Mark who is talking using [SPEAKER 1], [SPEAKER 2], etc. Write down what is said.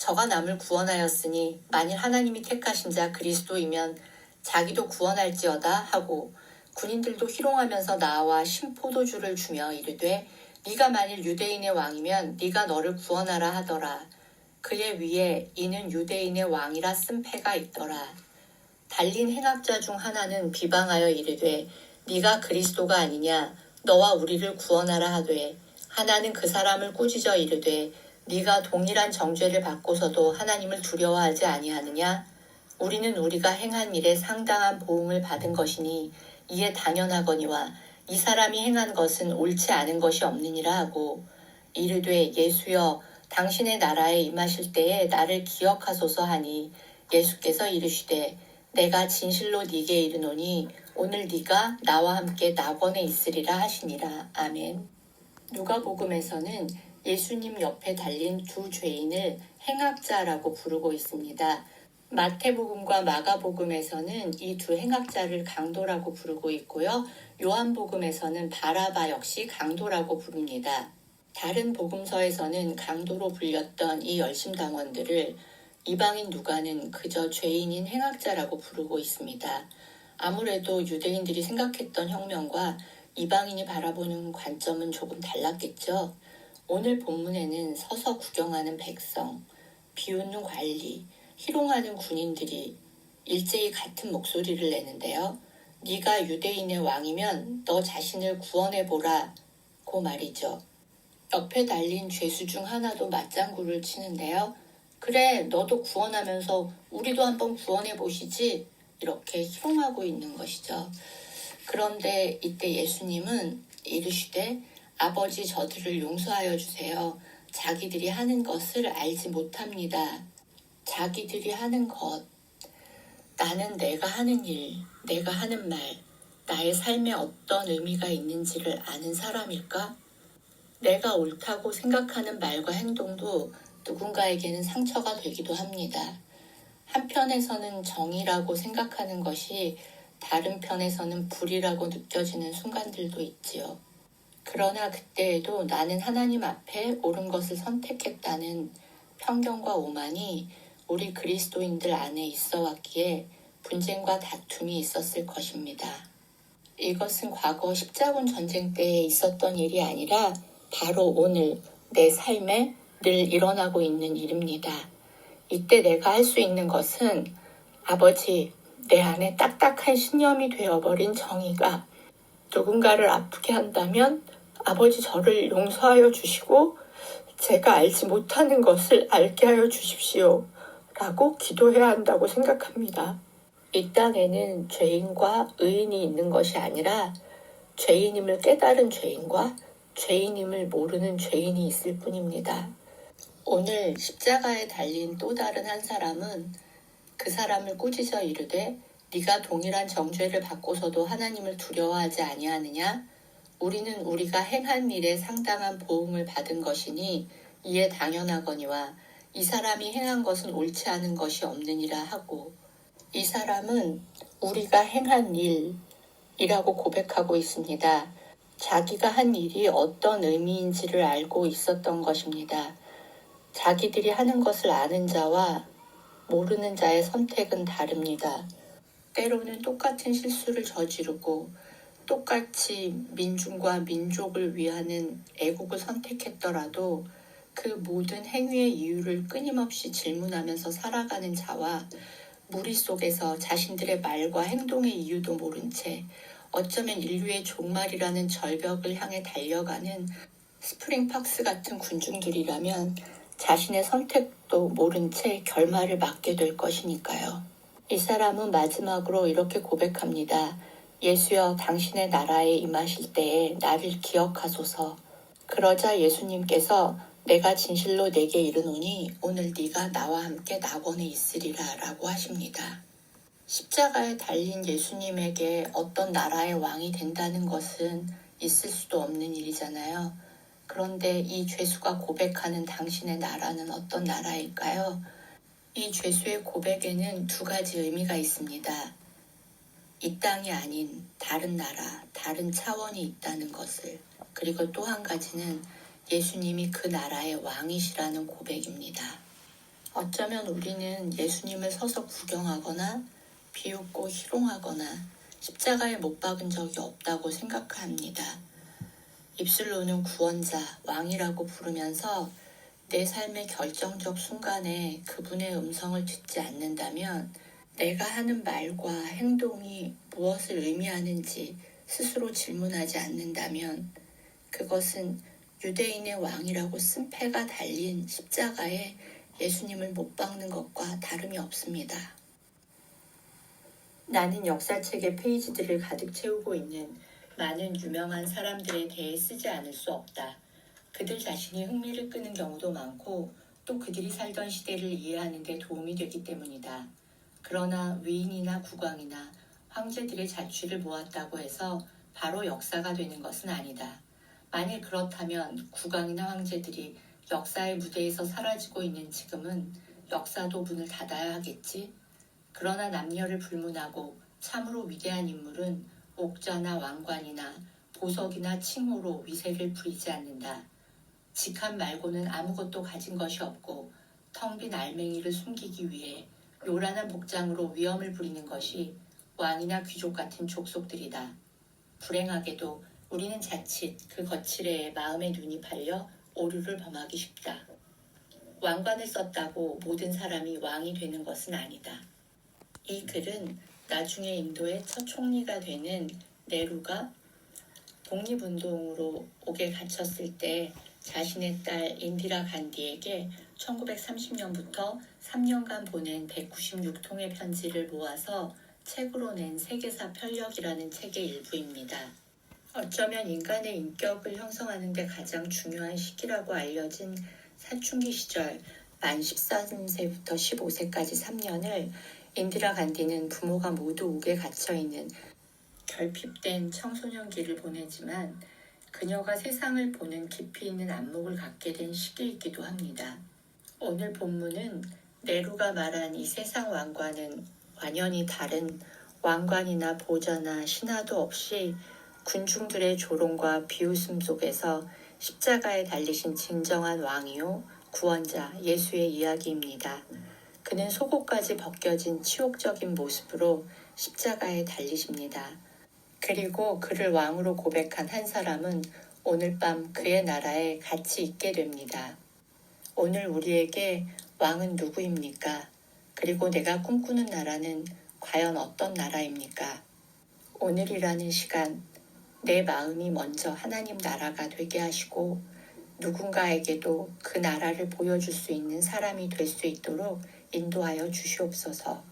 [SPEAKER 1] 저가 남을 구원하였으니 만일 하나님이 택하신 자 그리스도이면 자기도 구원할지어다 하고 군인들도 희롱하면서 나와 신포도주를 주며 이르되 네가 만일 유대인의 왕이면 네가 너를 구원하라 하더라. 그의 위에 이는 유대인의 왕이라 쓴 패가 있더라. 달린 행악자 중 하나는 비방하여 이르되 네가 그리스도가 아니냐 너와 우리를 구원하라 하되 하나는 그 사람을 꾸짖어 이르되 네가 동일한 정죄를 받고서도 하나님을 두려워하지 아니하느냐 우리는 우리가 행한 일에 상당한 보응을 받은 것이니 이에 당연하거니와 이 사람이 행한 것은 옳지 않은 것이 없느니라 하고 이르되 예수여 당신의 나라에 임하실 때에 나를 기억하소서 하니 예수께서 이르시되 내가 진실로 네게 이르노니 오늘 네가 나와 함께 낙원에 있으리라 하시니라 아멘. 누가복음에서는 예수님 옆에 달린 두 죄인을 행악자라고 부르고 있습니다. 마태복음과 마가복음에서는 이 두 행악자를 강도라고 부르고 있고요. 요한복음에서는 바라바 역시 강도라고 부릅니다. 다른 복음서에서는 강도로 불렸던 이 열심당원들을 이방인 누가는 그저 죄인인 행악자라고 부르고 있습니다. 아무래도 유대인들이 생각했던 혁명과 이방인이 바라보는 관점은 조금 달랐겠죠. 오늘 본문에는 서서 구경하는 백성, 비웃는 관리, 희롱하는 군인들이 일제히 같은 목소리를 내는데요. 네가 유대인의 왕이면 너 자신을 구원해 보라고 말이죠. 옆에 달린 죄수 중 하나도 맞장구를 치는데요. 그래, 너도 구원하면서 우리도 한번 구원해 보시지. 이렇게 희롱하고 있는 것이죠. 그런데 이때 예수님은 이르시되 아버지 저들을 용서하여 주세요. 자기들이 하는 것을 알지 못합니다. 자기들이 하는 것. 나는 내가 하는 일, 내가 하는 말, 나의 삶에 어떤 의미가 있는지를 아는 사람일까? 내가 옳다고 생각하는 말과 행동도 누군가에게는 상처가 되기도 합니다. 한편에서는 정의라고 생각하는 것이 다른 편에서는 불이라고 느껴지는 순간들도 있지요. 그러나 그때에도 나는 하나님 앞에 옳은 것을 선택했다는 편견과 오만이 우리 그리스도인들 안에 있어 왔기에 분쟁과 다툼이 있었을 것입니다. 이것은 과거 십자군 전쟁 때에 있었던 일이 아니라 바로 오늘 내 삶에 늘 일어나고 있는 일입니다. 이때 내가 할 수 있는 것은 아버지, 내 안에 딱딱한 신념이 되어버린 정의가 누군가를 아프게 한다면 아버지 저를 용서하여 주시고 제가 알지 못하는 것을 알게 하여 주십시오. 라고 기도해야 한다고 생각합니다. 이 땅에는 죄인과 의인이 있는 것이 아니라 죄인임을 깨달은 죄인과 죄인임을 모르는 죄인이 있을 뿐입니다. 오늘 십자가에 달린 또 다른 한 사람은 그 사람을 꾸짖어 이르되 네가 동일한 정죄를 받고서도 하나님을 두려워하지 아니하느냐? 우리는 우리가 행한 일에 상당한 보응을 받은 것이니 이에 당연하거니와 이 사람이 행한 것은 옳지 않은 것이 없느니라 하고 이 사람은 우리가 행한 일이라고 고백하고 있습니다. 자기가 한 일이 어떤 의미인지를 알고 있었던 것입니다. 자기들이 하는 것을 아는 자와 모르는 자의 선택은 다릅니다. 때로는 똑같은 실수를 저지르고 똑같이 민중과 민족을 위하는 애국을 선택했더라도 그 모든 행위의 이유를 끊임없이 질문하면서 살아가는 자와 무리 속에서 자신들의 말과 행동의 이유도 모른 채 어쩌면 인류의 종말이라는 절벽을 향해 달려가는 스프링팍스 같은 군중들이라면 자신의 선택도 모른 채 결말을 맞게 될 것이니까요. 이 사람은 마지막으로 이렇게 고백합니다. 예수여 당신의 나라에 임하실 때에 나를 기억하소서. 그러자 예수님께서 내가 진실로 내게 이르노니 오늘 네가 나와 함께 낙원에 있으리라 라고 하십니다. 십자가에 달린 예수님에게 어떤 나라의 왕이 된다는 것은 있을 수도 없는 일이잖아요. 그런데 이 죄수가 고백하는 당신의 나라는 어떤 나라일까요? 이 죄수의 고백에는 두 가지 의미가 있습니다. 이 땅이 아닌 다른 나라, 다른 차원이 있다는 것을. 그리고 또 한 가지는 예수님이 그 나라의 왕이시라는 고백입니다. 어쩌면 우리는 예수님을 서서 구경하거나 비웃고 희롱하거나 십자가에 못 박은 적이 없다고 생각합니다. 입술로는 구원자, 왕이라고 부르면서 내 삶의 결정적 순간에 그분의 음성을 듣지 않는다면 내가 하는 말과 행동이 무엇을 의미하는지 스스로 질문하지 않는다면 그것은 유대인의 왕이라고 쓴 패가 달린 십자가에 예수님을 못 박는 것과 다름이 없습니다. 나는 역사책의 페이지들을 가득 채우고 있는 많은 유명한 사람들에 대해 쓰지 않을 수 없다. 그들 자신이 흥미를 끄는 경우도 많고 또 그들이 살던 시대를 이해하는 데 도움이 되기 때문이다. 그러나 위인이나 국왕이나 황제들의 자취를 모았다고 해서 바로 역사가 되는 것은 아니다. 만일 그렇다면 국왕이나 황제들이 역사의 무대에서 사라지고 있는 지금은 역사도 문을 닫아야 하겠지? 그러나 남녀를 불문하고 참으로 위대한 인물은 옥자나 왕관이나 보석이나 칭호로 위세를 부리지 않는다. 직함 말고는 아무것도 가진 것이 없고 텅 빈 알맹이를 숨기기 위해 요란한 복장으로 위험을 부리는 것이 왕이나 귀족 같은 족속들이다. 불행하게도 우리는 자칫 그 거칠에 마음의 눈이 팔려 오류를 범하기 쉽다. 왕관을 썼다고 모든 사람이 왕이 되는 것은 아니다. 이 글은 나중에 인도의 첫 총리가 되는 네루가 독립운동으로 옥에 갇혔을 때 자신의 딸 인디라 간디에게 1930년부터 3년간 보낸 196통의 편지를 모아서 책으로 낸 세계사 편력이라는 책의 일부입니다. 어쩌면 인간의 인격을 형성하는 데 가장 중요한 시기라고 알려진 사춘기 시절 만 13세부터 15세까지 3년을 인디라 간디는 부모가 모두 옥에 갇혀 있는 결핍된 청소년기를 보내지만 그녀가 세상을 보는 깊이 있는 안목을 갖게 된 시기이기도 합니다. 오늘 본문은 네루가 말한 이 세상 왕과는 완연히 다른 왕관이나 보좌나 신하도 없이 군중들의 조롱과 비웃음 속에서 십자가에 달리신 진정한 왕이요 구원자 예수의 이야기입니다. 그는 속옷까지 벗겨진 치욕적인 모습으로 십자가에 달리십니다. 그리고 그를 왕으로 고백한 한 사람은 오늘 밤 그의 나라에 같이 있게 됩니다. 오늘 우리에게 왕은 누구입니까? 그리고 내가 꿈꾸는 나라는 과연 어떤 나라입니까? 오늘이라는 시간, 내 마음이 먼저 하나님 나라가 되게 하시고 누군가에게도 그 나라를 보여줄 수 있는 사람이 될 수 있도록 인도하여 주시옵소서.